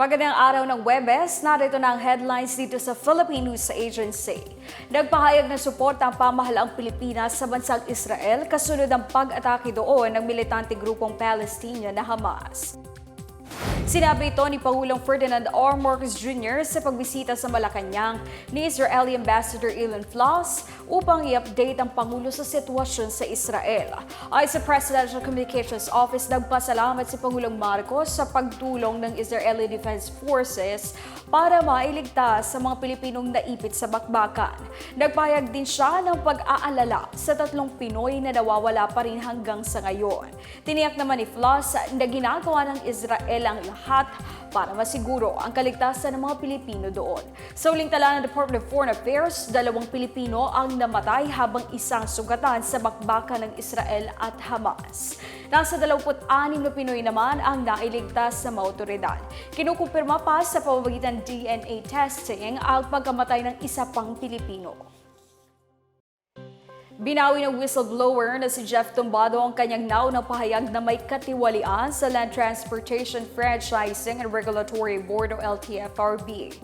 Magandang araw ng Webes, narito na ang headlines dito sa Philippine News Agency. Nagpahayag ng suporta ang pamahalaang Pilipinas sa bansang Israel kasunod ang pag-atake doon ng militante grupong Palestinian na Hamas. Sinabi ito ni Pangulong Ferdinand R. Marcos Jr. sa pagbisita sa Malacanang ni Israeli Ambassador Ilan Floss upang i-update ang Pangulo sa sitwasyon sa Israel. Ay sa Presidential Communications Office, nagpasalamat si Pangulong Marcos sa pagtulong ng Israeli Defense Forces para mailigtas sa mga Pilipinong naipit sa bakbakan. Nagpayag din siya ng pag-aalala sa tatlong Pinoy na nawawala pa rin hanggang sa ngayon. Tiniyak naman ni Floss na ginagawa ng Israel ang lahat para masiguro ang kaligtasan ng mga Pilipino doon. Sa uling tala ng Department of Foreign Affairs, dalawang Pilipino ang namatay habang isang sugatan sa bakbakan ng Israel at Hamas. Nasa 26 na Pinoy naman ang nailigtas sa mga otoridad. Kinukumpirma pa sa pamamagitan DNA testing ang pagkamatay ng isa pang Pilipino. Binawi ng whistleblower na si Jeff Tumbado ang kanyang naunang pahayag na may katiwalian sa Land Transportation Franchising and Regulatory Board o LTFRB.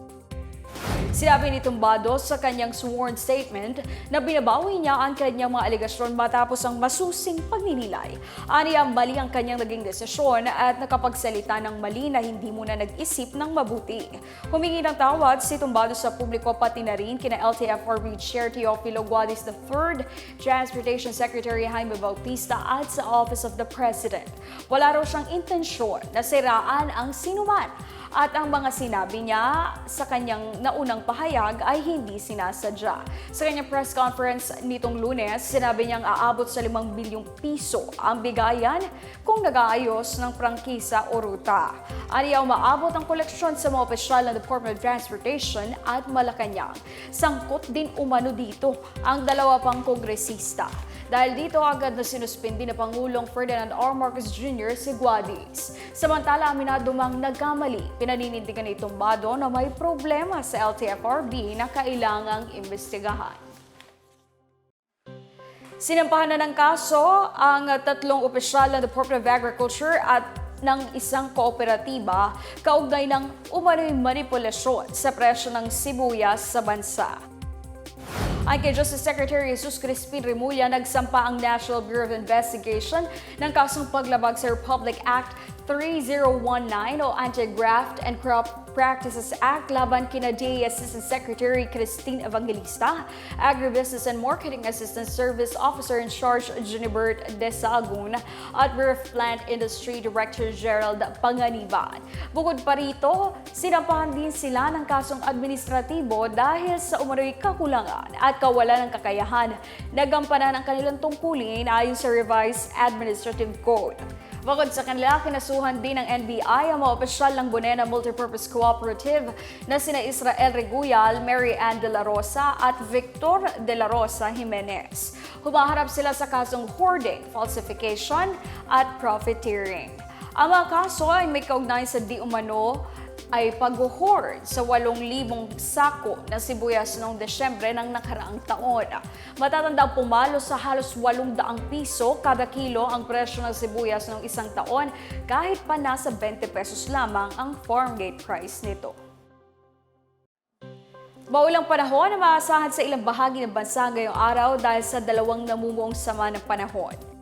Sinabi ni Tumbado sa kanyang sworn statement na binabawi niya ang kanyang mga alegasyon matapos ang masusing pagninilay. Aniya mali ang kanyang naging desisyon at nakapagsalita ng mali na hindi muna nag-isip ng mabuti. Humingi ng tawad si Tumbado sa publiko pati na rin kina LTFRB Chair Teofilo Guadis III, Transportation Secretary Jaime Bautista at sa Office of the President. Wala raw siyang intensyon na siraan ang sinuman at ang mga sinabi niya sa kanyang naunang pahayag ay hindi sinasadya. Sa kanyang press conference nitong lunes, sinabi niyang aabot sa 5 bilyong piso ang bigayan kung nag-aayos ng prangkisa o ruta. Aniyaw maabot ang koleksyon sa mga opisyal ng Department of Transportation at Malacanang. Sangkot din umano dito ang dalawa pang kongresista. Dahil dito agad na sinuspindi na Pangulong Ferdinand R. Marcos Jr. si Guadis. Samantala, aminado mang nagkamali, pinaninindigan ni Tumbado na may problema sa LTFRB na kailangang imbestigahan. Sinampahan na ng kaso ang tatlong opisyal ng Department of Agriculture at ng isang kooperatiba kaugnay ng umano'y manipulasyon sa presyo ng sibuyas sa bansa. Ay kay Justice Secretary Jesus Crispin Remulla, nagsampa ang National Bureau of Investigation ng kasong paglabag sa Republic Act 3019 o Anti-Graft and Crop Practices Act. Laban kina DA Assistant Secretary Christine Evangelista, Agribusiness and Marketing Assistant Service Officer in Charge Junibert Desagun at of Plant Industry Director Gerald Panganiban. Bukod pa rito, sinampahan din sila ng kasong administratibo dahil sa umano'y kakulangan at kawalan ng kakayahan. Na gampanan ang kanilang tungkulin ayon sa revised administrative code. Bukod sa kanila, kinasuhan din ng NBI ang mga opisyal ng Bunena Multipurpose Cooperative na sina Israel Reguyal, Mary Ann De La Rosa at Victor De La Rosa Jimenez. Humaharap sila sa kasong hoarding, falsification at profiteering. Ang mga kaso ay may kaugnayan sa di umano ay pag-hoard sa 8,000 sako na sibuyas noong Desyembre ng nakaraang taon. Matatanda pumalo sa halos 800 piso kada kilo ang presyo ng sibuyas noong isang taon kahit pa nasa 20 pesos lamang ang farm gate price nito. Maulang panahon na maasahan sa ilang bahagi ng bansa ngayong araw dahil sa dalawang namumuong sama ng panahon.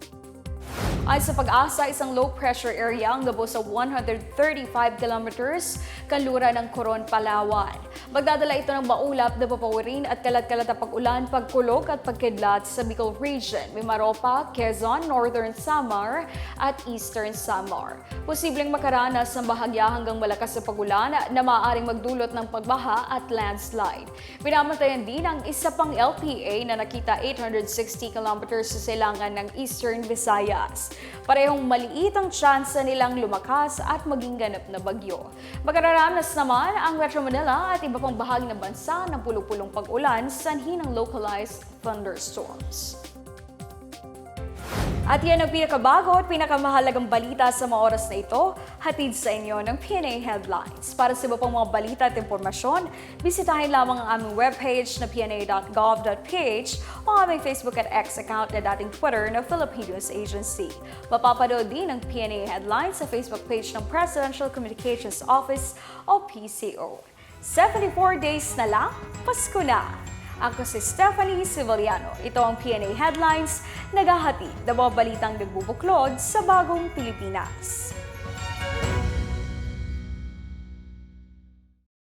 Ay sa pag-asa, isang low-pressure area ang gabo sa 135 kilometers kanlura ng Coron, Palawan. Magdadala ito ng maulap na papawirin at kalat-kalat na pag-ulan, pagkulog at pagkidlat sa Bicol Region, Mimaropa, Quezon, Northern Samar at Eastern Samar. Posibleng makaranas ng bahagya hanggang malakas na pag-ulan na maaaring magdulot ng pagbaha at landslide. Pinamantayan din ang isa pang LPA na nakita 860 kilometers sa silangan ng Eastern Visayas. Parehong maliit ang tsansa nilang lumakas at maging ganap na bagyo. Makararanas naman ang Metro Manila at iba pang bahagi ng bansa ng pulong-pulong pag-ulan sanhi ng localized thunderstorms. At yan ang pinakabago at pinakamahalagang balita sa mga oras na ito, hatid sa inyo ng PNA Headlines. Para sa iba pang mga balita at impormasyon, bisitahin lamang ang aming webpage na pna.gov.ph o aming Facebook at X account na dating Twitter na Philippine News Agency. Mapapanood din ang PNA Headlines sa Facebook page ng Presidential Communications Office o PCO. 74 days na lang, Pasko na! Ako si Stephanie Civiliano. Ito ang PNA Headlines, nagahati ng mga balitang nagbubuklod sa bagong Pilipinas.